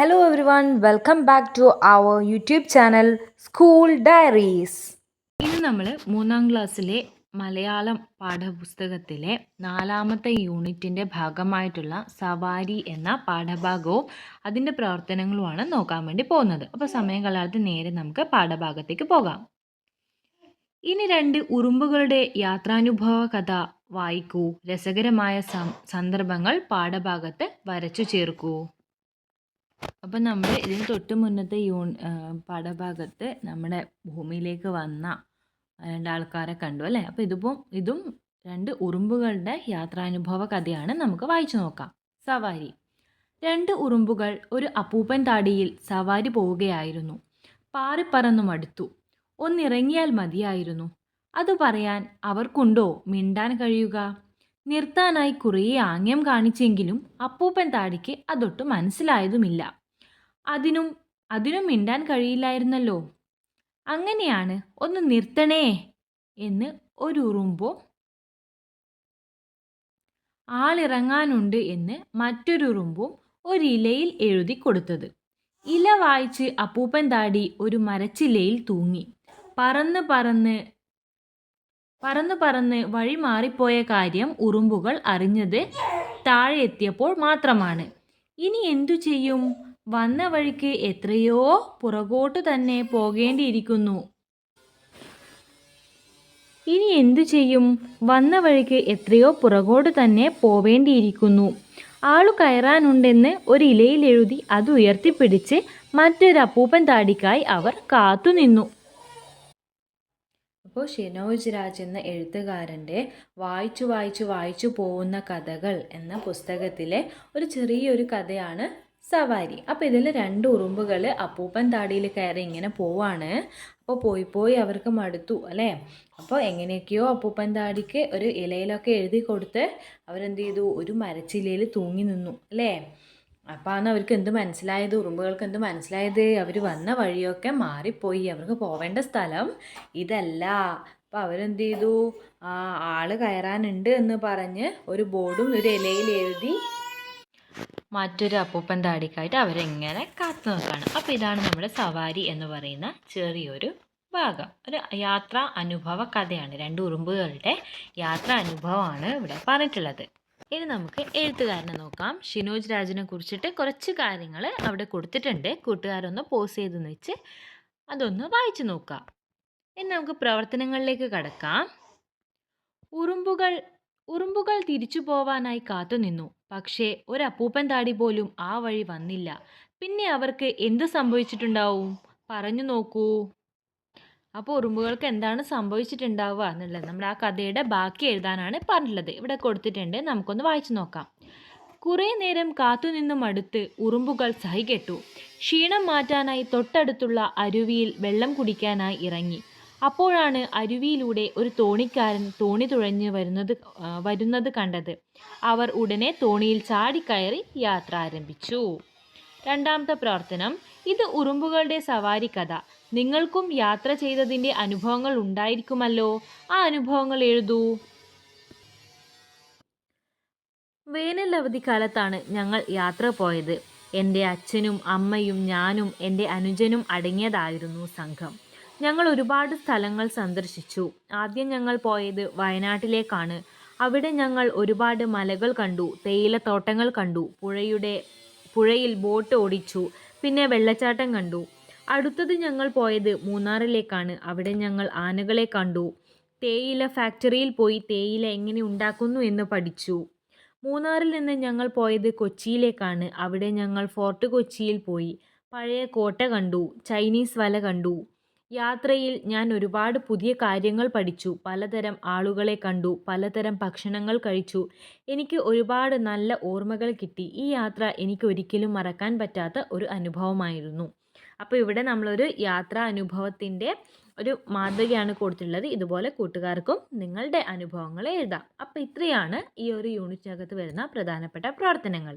Hello one welcome back to our YouTube channel school diaries ഇന്ന് നമ്മൾ മൂന്നാം ക്ലാസ്സിലെ മലയാളം പാഠപുസ്തകത്തിലെ നാലാമത്തെ യൂണിറ്റിന്റെ ഭാഗമായിട്ടുള്ള സവാരി എന്ന പാഠഭാഗവും അതിന്റെ പ്രവർത്തനങ്ങളുമാണ് നോക്കാൻ വേണ്ടി പോകുന്നത്. അപ്പോൾ സമയം കളയാതെ നേരെ നമുക്ക് പാഠഭാഗത്തേക്ക് പോകാം. ഇനി രണ്ട് ഉറുമ്പുകളുടെ യാത്രാനുഭവ കഥ വായിക്കൂ. രസകരമായ സന്ദർഭങ്ങൾ പാഠഭാഗത്ത് വരച്ചു ചേർക്കൂ. അപ്പം നമ്മൾ ഇതിന് തൊട്ട് മുന്നത്തെ യൂൺ പടഭാഗത്ത് നമ്മുടെ ഭൂമിയിലേക്ക് വന്ന രണ്ടാൾക്കാരെ കണ്ടു അല്ലേ? അപ്പോൾ ഇതിപ്പം ഇതും രണ്ട് ഉറുമ്പുകളുടെ യാത്രാനുഭവ കഥയാണ് നമുക്ക് വായിച്ചു നോക്കാം. സവാരി. രണ്ട് ഉറുമ്പുകൾ ഒരു അപ്പൂപ്പൻ താടിയിൽ സവാരി പോവുകയായിരുന്നു. പാറിപ്പറന്നു മടുത്തു. ഒന്നിറങ്ങിയാൽ മതിയായിരുന്നു. അത് പറയാൻ അവർക്കുണ്ടോ മിണ്ടാൻ കഴിയുക? നിർത്താനായി കുറേ ആംഗ്യം കാണിച്ചെങ്കിലും അപ്പൂപ്പൻ താടിക്ക് അതൊട്ട് മനസ്സിലായതുമില്ല. അതിനും അതിനും മിണ്ടാൻ കഴിയില്ലായിരുന്നല്ലോ. അങ്ങനെയാണ് ഒന്ന് നിർത്തണേ എന്ന് ഒരു ഉറുമ്പോ ആളിറങ്ങാനുണ്ട് എന്ന് മറ്റൊരു ഉറുമ്പും ഒരു ഇലയിൽ എഴുതി കൊടുത്തത്. ഇല വായിച്ച് അപ്പൂപ്പൻ താടി ഒരു മരച്ചില്ലയിൽ തൂങ്ങി. പറന്ന് പറന്ന് പറന്ന് പറന്ന് വഴി മാറിപ്പോയ കാര്യം ഉറുമ്പുകൾ അറിഞ്ഞത് താഴെ എത്തിയപ്പോൾ മാത്രമാണ്. ഇനി എന്തു ചെയ്യും? വന്ന വഴിക്ക് എത്രയോ പുറകോട്ട് തന്നെ പോകേണ്ടിയിരിക്കുന്നു. ഇനി എന്തു ചെയ്യും? വന്ന വഴിക്ക് എത്രയോ പുറകോട്ട് തന്നെ പോവേണ്ടിയിരിക്കുന്നു. ആളു കയറാനുണ്ടെന്ന് ഒരു ഇലയിൽ എഴുതി അത് ഉയർത്തിപ്പിടിച്ച് മറ്റൊരു അപ്പൂപ്പൻ താടിക്കായി അവർ കാത്തുനിന്നു അപ്പോൾ ഷിനോജ് രാജ് എന്ന എഴുത്തുകാരന്റെ വായിച്ചു വായിച്ചു വായിച്ചു പോകുന്ന കഥകൾ എന്ന പുസ്തകത്തിലെ ഒരു ചെറിയൊരു കഥയാണ് സവാരി. അപ്പോൾ ഇതിൽ രണ്ട് ഉറുമ്പുകൾ അപ്പൂപ്പൻ താടിയിൽ കയറി ഇങ്ങനെ പോവാണ്. അപ്പോൾ പോയി പോയി അവർക്ക് മടുത്തു അല്ലേ? അപ്പോൾ എങ്ങനെയൊക്കെയോ അപ്പൂപ്പൻ താടിക്ക് ഒരു ഇലയിലൊക്കെ എഴുതി കൊടുത്ത് അവരെന്ത് ചെയ്തു? ഒരു മരച്ചില്ലയിൽ തൂങ്ങി നിന്നു അല്ലേ? അപ്പോൾ ആണ് അവർക്ക് എന്ത് മനസ്സിലായത്? ഉറുമ്പുകൾക്ക് എന്ത് മനസ്സിലായത്? അവർ വന്ന വഴിയൊക്കെ മാറിപ്പോയി. അവർക്ക് പോവേണ്ട സ്ഥലം ഇതല്ല. അപ്പോൾ അവരെന്ത് ചെയ്തു? ആൾ കയറാനുണ്ട് എന്ന് പറഞ്ഞ് ഒരു ബോർഡും ഒരു ഇലയിൽ എഴുതി മറ്റൊരു അപ്പൂപ്പൻ താടിക്കായിട്ട് അവരെങ്ങനെ കാത്തു നോക്കുകയാണ് അപ്പോൾ ഇതാണ് നമ്മുടെ സവാരി എന്ന് പറയുന്ന ചെറിയൊരു ഭാഗം. ഒരു യാത്രാ അനുഭവ കഥയാണ്. രണ്ട് ഉറുമ്പുകളുടെ യാത്രാ അനുഭവമാണ് ഇവിടെ പറഞ്ഞിട്ടുള്ളത്. ഇനി നമുക്ക് എഴുത്തുകാരനെ നോക്കാം. ഷിനോജ് രാജിനെ കുറിച്ചിട്ട് കുറച്ച് കാര്യങ്ങൾ അവിടെ കൊടുത്തിട്ടുണ്ട്. കൂട്ടുകാരൊന്ന് പോസ് ചെയ്തെന്ന് വെച്ച് അതൊന്ന് വായിച്ചു നോക്കാം. ഇനി നമുക്ക് പ്രവർത്തനങ്ങളിലേക്ക് കടക്കാം. ഉറുമ്പുകൾ ഉറുമ്പുകൾ തിരിച്ചു പോവാനായി കാത്തുനിന്നു പക്ഷേ ഒരപ്പൂപ്പൻ താടി പോലും ആ വഴി വന്നില്ല. പിന്നെ അവർക്ക് എന്ത് സംഭവിച്ചിട്ടുണ്ടാവും? പറഞ്ഞു നോക്കൂ. അപ്പോൾ ഉറുമ്പുകൾക്ക് എന്താണ് സംഭവിച്ചിട്ടുണ്ടാവുക എന്നുള്ളത് നമ്മൾ ആ കഥയുടെ ബാക്കി എഴുതാനാണ് പറഞ്ഞിട്ടുള്ളത്. ഇവിടെ കൊടുത്തിട്ടുണ്ട്. നമുക്കൊന്ന് വായിച്ചു നോക്കാം. കുറേ നേരം കാത്തുനിന്നും അടുത്ത് ഉറുമ്പുകൾ സഹികെട്ടു. ക്ഷീണം മാറ്റാനായി തൊട്ടടുത്തുള്ള അരുവിയിൽ വെള്ളം കുടിക്കാനായി ഇറങ്ങി. അപ്പോഴാണ് അരുവിയിലൂടെ ഒരു തോണിക്കാരൻ തോണി തുഴഞ്ഞ് വരുന്നത് വരുന്നത് കണ്ടത്. അവർ ഉടനെ തോണിയിൽ ചാടിക്കയറി യാത്ര ആരംഭിച്ചു. രണ്ടാമത്തെ പ്രവർത്തനം ഇത് ഉറുമ്പുകളുടെ സവാരി കഥ. നിങ്ങൾക്കും യാത്ര ചെയ്തതിന്റെ അനുഭവങ്ങൾ ഉണ്ടായിരിക്കുമല്ലോ. ആ അനുഭവങ്ങൾ എഴുതൂ. വേനൽ അവധിക്കാലത്താണ് ഞങ്ങൾ യാത്ര പോയത്. എന്റെ അച്ഛനും അമ്മയും ഞാനും എന്റെ അനുജനും അടങ്ങിയതായിരുന്നു സംഘം. ഞങ്ങൾ ഒരുപാട് സ്ഥലങ്ങൾ സന്ദർശിച്ചു. ആദ്യം ഞങ്ങൾ പോയത് വയനാട്ടിലേക്കാണ്. അവിടെ ഞങ്ങൾ ഒരുപാട് മലകൾ കണ്ടു തേയിലത്തോട്ടങ്ങൾ കണ്ടു പുഴയുടെ പുഴയിൽ ബോട്ട് ഓടിച്ചു പിന്നെ വെള്ളച്ചാട്ടം കണ്ടു. അടുത്തത് ഞങ്ങൾ പോയത് മൂന്നാറിലേക്കാണ്. അവിടെ ഞങ്ങൾ ആനകളെ കണ്ടു. തേയില ഫാക്ടറിയിൽ പോയി തേയില എങ്ങനെ ഉണ്ടാക്കുന്നു എന്ന് പഠിച്ചു. മൂന്നാറിൽ നിന്ന് ഞങ്ങൾ പോയത് കൊച്ചിയിലേക്കാണ്. അവിടെ ഞങ്ങൾ ഫോർട്ട് കൊച്ചിയിൽ പോയി. പഴയ കോട്ട കണ്ടു ചൈനീസ് വല കണ്ടു. യാത്രയിൽ ഞാൻ ഒരുപാട് പുതിയ കാര്യങ്ങൾ പഠിച്ചു. പലതരം ആളുകളെ കണ്ടു. പലതരം ഭക്ഷണങ്ങൾ കഴിച്ചു. എനിക്ക് ഒരുപാട് നല്ല ഓർമ്മകൾ കിട്ടി. ഈ യാത്ര എനിക്ക് ഒരിക്കലും മറക്കാൻ പറ്റാത്ത ഒരു അനുഭവമായിരുന്നു. അപ്പോൾ ഇവിടെ നമ്മളൊരു യാത്രാ അനുഭവത്തിന്റെ ഒരു മാതൃകയാണ് കൊടുത്തിട്ടുള്ളത്. ഇതുപോലെ കൂട്ടുകാർക്കും നിങ്ങളുടെ അനുഭവങ്ങൾ എഴുതാം. അപ്പോൾ ഇത്രയാണ് ഈ ഒരു യൂണിറ്റിനകത്ത് വരുന്ന പ്രധാനപ്പെട്ട പ്രവർത്തനങ്ങൾ.